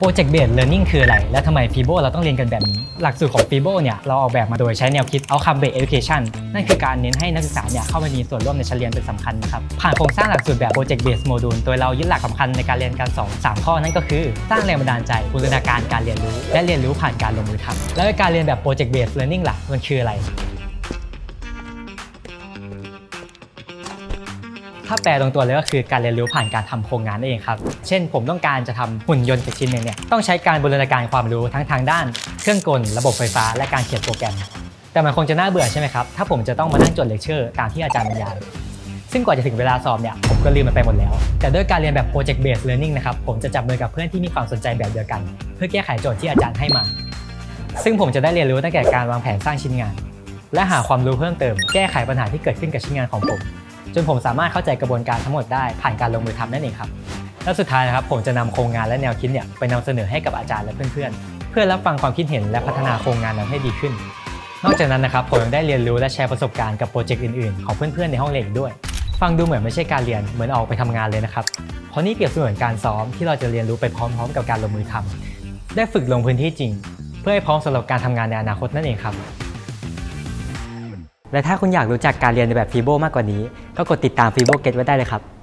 Project Based Learning คืออะไร และทำไม FIBO เราต้องเรียนกันแบบนี้ หลักสูตรของ FIBO เนี่ยเราออกแบบมาโดยใช้แนวคิด Outcome Based Education นั่นคือการเน้นให้นักศึกษาเนี่ยเข้ามามีส่วนร่วมในชั้นเรียนเป็นสำคัญนะครับ ผ่านโครงสร้างหลักสูตรแบบ Project Based Module โดยเรายึดหลักสำคัญในการเรียนการสอน3ข้อนั่นก็คือ สร้างแรงบันดาลใจบูรณาการการเรียนรู้ และเรียนรู้ผ่านการลงมือทำแล้วการเรียนแบบ Project Based Learning ล่ะมันคืออะไร ถ้าแปลตรงตัวเลยก็คือการเรียนรู้ผ่านการทำโครงงานนั่นเองครับ เช่น ผมต้องการจะทำหุ่นยนต์สักชิ้นหนึ่งเนี่ยต้องใช้การบูรณาการความรู้ทั้งทางด้าน เครื่องกล ระบบไฟฟ้า และการเขียนโปรแกรม แต่มันคงจะน่าเบื่อใช่ไหมครับ ถ้าผมจะต้องมานั่งจดเลคเชอร์ตามที่อาจารย์บรรยายซึ่งกว่าจะถึงเวลาสอบเนี่ยผมก็ลืมมันไปหมดแล้ว แต่ด้วยการเรียนแบบ project based learning นะครับผมจะจับมือกับเพื่อนที่มีความสนใจแบบเดียวกัน เพื่อแก้ไขโจทย์ที่อาจารย์ให้มา ซึ่งผมจะได้เรียนรู้ตั้งแต่การวางแผนสร้างชิ้นงาน และหาความรู้เพิ่มเติมแก้ไขปัญหาที่เกิดขึ้นกับชิ้นงานของผม จนผมสามารถเข้าใจกระบวนการทั้งหมดได้ผ่านการลงมือทำนั่นเองครับ และสุดท้ายนะครับผมจะนำโครงงานและแนวคิดเนี่ยไปนำเสนอให้กับอาจารย์และเพื่อนๆ เพื่อรับฟังความคิดเห็นและพัฒนาโครงงานนั้นให้ดีขึ้น นอกจากนั้นนะครับผมยังได้เรียนรู้และแชร์ประสบการณ์กับโปรเจกต์อื่นๆ ของเพื่อนๆในห้องเรียนด้วย ฟังดูเหมือนไม่ใช่การเรียนเหมือนออกไปทำงานเลยนะครับเพราะนี่เปรียบเสมือนการซ้อมที่เราจะเรียนรู้ไปพร้อม ๆ กับการลงมือทำได้ฝึกลงพื้นที่จริง เพื่อให้พร้อมสำหรับการทำงานในอนาคตนั่นเองครับ และถ้าคุณอยากรู้จักการเรียนในแบบฟีโบมากกว่านี้ ก็กดติดตามฟีโบเกตไว้ได้เลยครับ